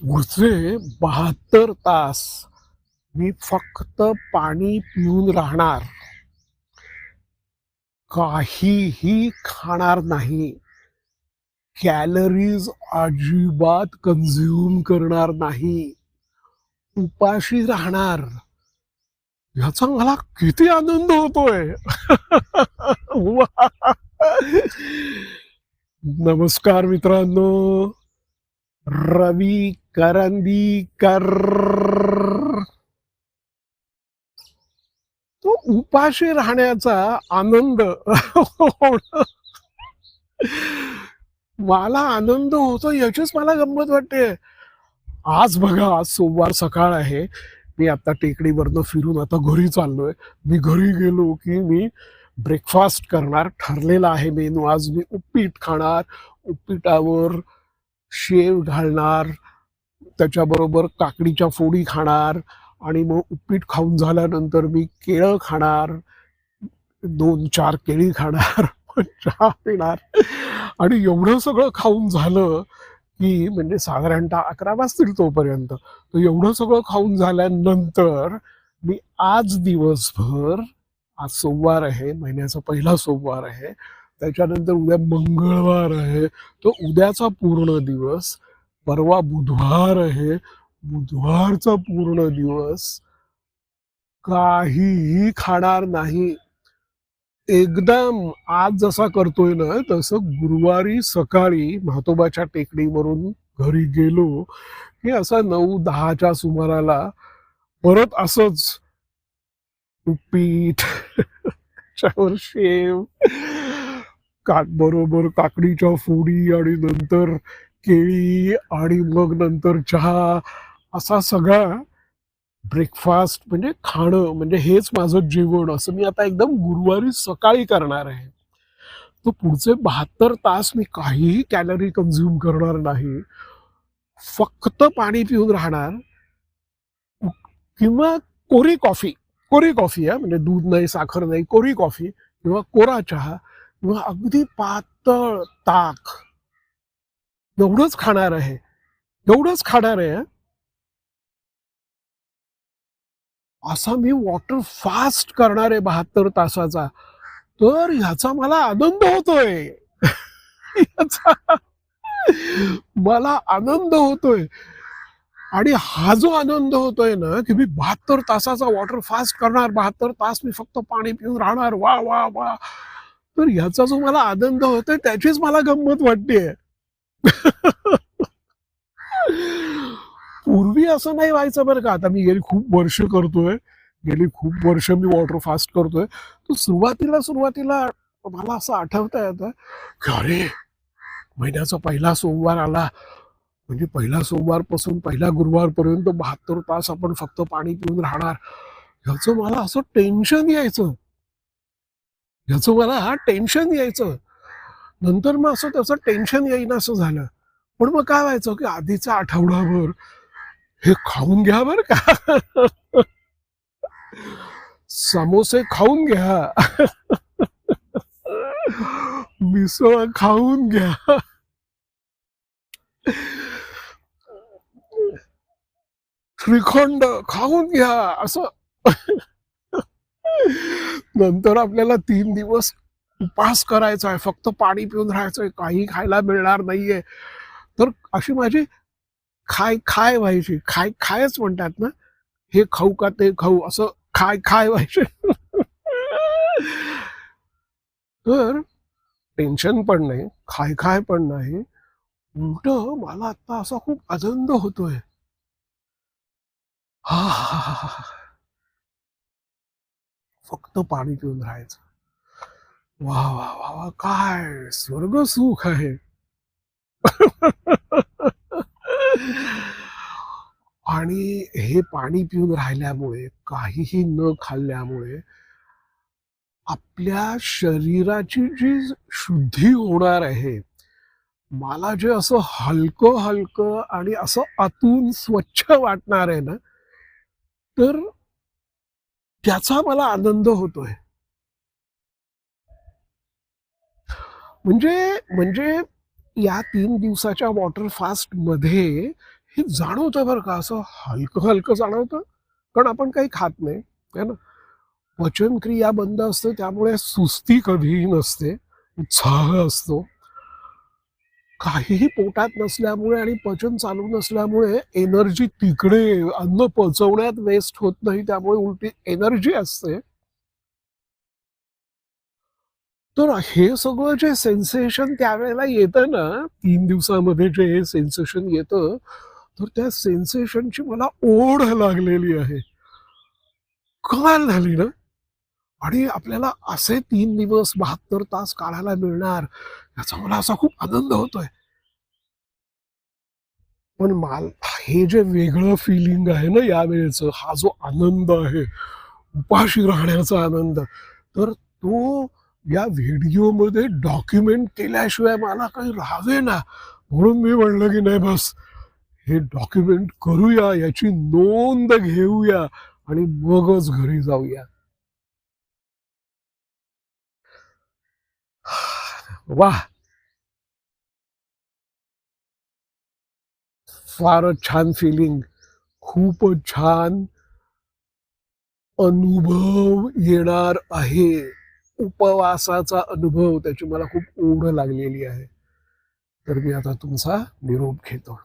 पुढचे बहात्तर तास मी फक्त पाणी पिऊन राहणार. काहीही खाणार नाही. कॅलरीज अजिबात कन्झ्युम करणार नाही. उपाशी राहणार. याचा मला किती आनंद होतोय. नमस्कार मित्रांनो. रवी करंदीकर तो उपाशी राहण्याचा आनंद मला आनंद होतो याचीच मला गंमत वाटते. आज बघा आज सोमवार सकाळ आहे. मी आता टेकडीवरनं फिरून आता घरी चाललोय. मी घरी गेलो की मी ब्रेकफास्ट करणार ठरलेला आहे मेनू. आज मी उपीट खाणार उपीटावर शेव घालणार त्याच्याबरोबर काकडीच्या फोडी खाणार आणि मग उपीट खाऊन झाल्यानंतर मी केळं खाणार दोन चार केळी खाणार चहा पिणार. आणि एवढं सगळं खाऊन झालं की म्हणजे साधारणतः अकरा वाजतील तोपर्यंत. तर एवढं सगळं खाऊन झाल्यानंतर मी आज दिवसभर आज सोमवार आहे महिन्याचा पहिला सोमवार आहे त्याच्यानंतर उद्या मंगळवार आहे तो उद्याचा पूर्ण दिवस परवा बुधवार आहे. बुधवारचा पूर्ण दिवस. काहीही खाणार नाही. एकदम आज जसा करतोय ना तसं गुरुवारी सकाळी म्हातोबाच्या टेकडीवरून घरी गेलो की असं नऊ दहाच्या सुमाराला परत असंच पीठ त्याच्यावर शेव का बरोबर काकडीच्या फोडी आणि नंतर केळी आणि मग नंतर चहा असा सगळा ब्रेकफास्ट म्हणजे खाणं म्हणजे हेच माझं जेवण असं मी आता एकदम गुरुवारी सकाळी करणार आहे. तर पुढचे बहात्तर तास मी काहीही कॅलरी कन्झ्युम करणार नाही. फक्त पाणी पिऊन राहणार. किंवा कोरी कॉफी कोरी कॉफी आहे म्हणजे दूध नाही साखर नाही कोरी कॉफी किंवा कोरा चहा किंवा अगदी पातळ ताक एवढंच खाणार आहे. एवढंच खाणार आहे असा मी वॉटर फास्ट करणार आहे बहात्तर तासाचा. तर ह्याचा मला आनंद होतोय. मला आनंद होतोय. आणि हा जो आनंद होतोय ना की मी बहात्तर तासाचा वॉटर फास्ट करणार बहात्तर तास मी फक्त पाणी पिऊन राहणार वा वा वा. तर ह्याचा जो मला आनंद होतोय त्याचीच मला गंमत वाटतेय. पूर्वी असं नाही व्हायचं बरं का. आता मी गेली खूप वर्ष करतोय. गेली खूप वर्ष मी वॉटर फास्ट करतोय. तर सुरुवातीला सुरुवातीला मला असं आठवता येतं की अरे महिन्याचा पहिला सोमवार आला. म्हणजे पहिला सोमवारपासून पहिल्या गुरुवारपर्यंत बहात्तर तास आपण फक्त पाणी पिऊन राहणार. ह्याचं मला असं टेन्शन यायचं. ह्याचं मला हा टेन्शन यायचं. नंतर मग असं त्याचं टेन्शन येईन असं झालं. पण मग काय व्हायचं की आधीचा आठवडाभर हे खाऊन घ्या बर का. समोसे खाऊन घ्या. मिसळ खाऊन घ्या. श्रीखंड खाऊन घ्या असं. नंतर आपल्याला तीन दिवस उपास करायचा आहे फक्त पाणी पिऊन राहायचंय काही खायला मिळणार नाहीये. तर अशी माझी खाय खाय व्हायची खाय खायच म्हणतात ना हे खाऊ का ते खाऊ असं खाय खाय व्हायचे. तर टेन्शन पण नाही खाय खाय पण नाही. उलट मला आता असा खूप आनंद होतोय. हा. फक्त पाणी पिऊन राहायचं. वा वा वा वा काय स्वर्ग सुख आहे. आणि हे पाणी पिऊन राहिल्यामुळे काहीही न खाल्ल्यामुळे आपल्या शरीराची जी शुद्धी होणार आहे मला जे असं हलकं हलकं आणि असं आतून स्वच्छ वाटणार आहे ना तर त्याचा मला आनंद होतोय. म्हणजे म्हणजे या तीन दिवसाच्या वॉटर फास्टमध्ये हे जाणवतं बरं का असं हलकं हलकं जाणवतं. कारण आपण काही खात नाही है ना? पचनक्रिया बंद असते त्यामुळे सुस्ती कधीही नसते उत्साह असतो. काहीही पोटात नसल्यामुळे आणि पचन चालू नसल्यामुळे एनर्जी तिकडे अन्न पचवण्यात वेस्ट होत नाही त्यामुळे उलटी एनर्जी असते. तर हे सगळं जे सेन्सेशन त्यावेळेला येतं ना तीन दिवसामध्ये जे हे सेन्सेशन येतं तर त्या सेन्सेशनची मला ओढ लागलेली आहे. कमाल झाली ना? आणि आपल्याला असे तीन दिवस बहात्तर तास काढायला मिळणार याचा मला असा खूप आनंद होतोय. पण माल हे जे वेगळं फिलिंग आहे ना यावेळेच हा जो आनंद आहे उपाशी राहण्याचा आनंद तर तो या व्हिडिओमध्ये डॉक्युमेंट केल्याशिवाय मला काही राहावे ना? म्हणून मी म्हणलं की नाही बस हे डॉक्युमेंट करूया याची नोंद घेऊया आणि मगच घरी जाऊया. वा फारच छान फिलिंग खूपच छान अनुभव येणार आहे. उपवासाचा अनुभव त्याची मला खूप ओढ लागलेली आहे. तर मी आता तुमचा निरोप घेतो.